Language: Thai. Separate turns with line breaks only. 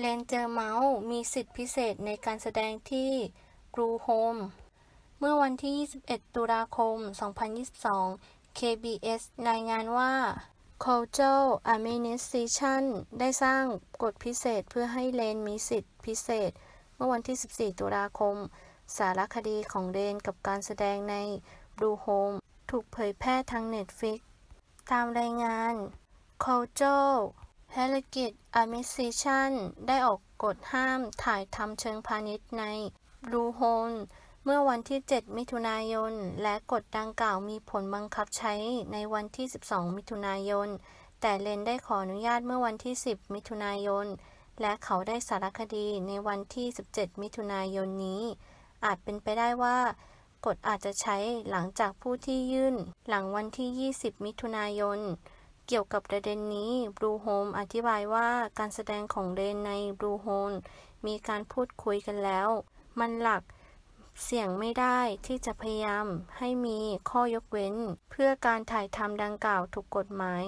เลนเจอร์เมาส์มีสิทธิพิเศษในการแสดงที่ Blue Home เมื่อวันที่ 21 ตุลาคม 2022 KBS รายงานว่า Cultural Administration ได้สร้างกฎพิเศษเพื่อให้เลนมีสิทธิพิเศษ เมื่อวันที่ 14 ตุลาคม สารคดีของเลนกับการแสดงใน Blue Home ถูกเผยแพร่ทาง Netflix ตามรายงาน Cultural Heritage Administration ได้ออกกฎห้ามถ่ายทำเชิงพาณิชย์ใน Blue Hole เมื่อวันที่ 7 มิถุนายน และกฎดังกล่าวมีผลบังคับใช้ในวันที่ 12 มิถุนายน แต่เลนได้ขออนุญาตเมื่อวันที่ 10 มิถุนายน และเขาได้สารคดีในวันที่ 17 มิถุนายนนี้ อาจเป็นไปได้ว่ากฎอาจจะใช้หลังจากผู้ที่ยื่น หลังวันที่ 20 มิถุนายน เกี่ยวกับประเด็นนี้ Blue Home อธิบายว่าการแสดงของเรนใน Blue Hole มีการพูดคุยกันแล้ว มันหลักเสี่ยงไม่ได้ที่จะพยายามให้มีข้อยกเว้น เพื่อการถ่ายทำดังกล่าวถูกกฎหมาย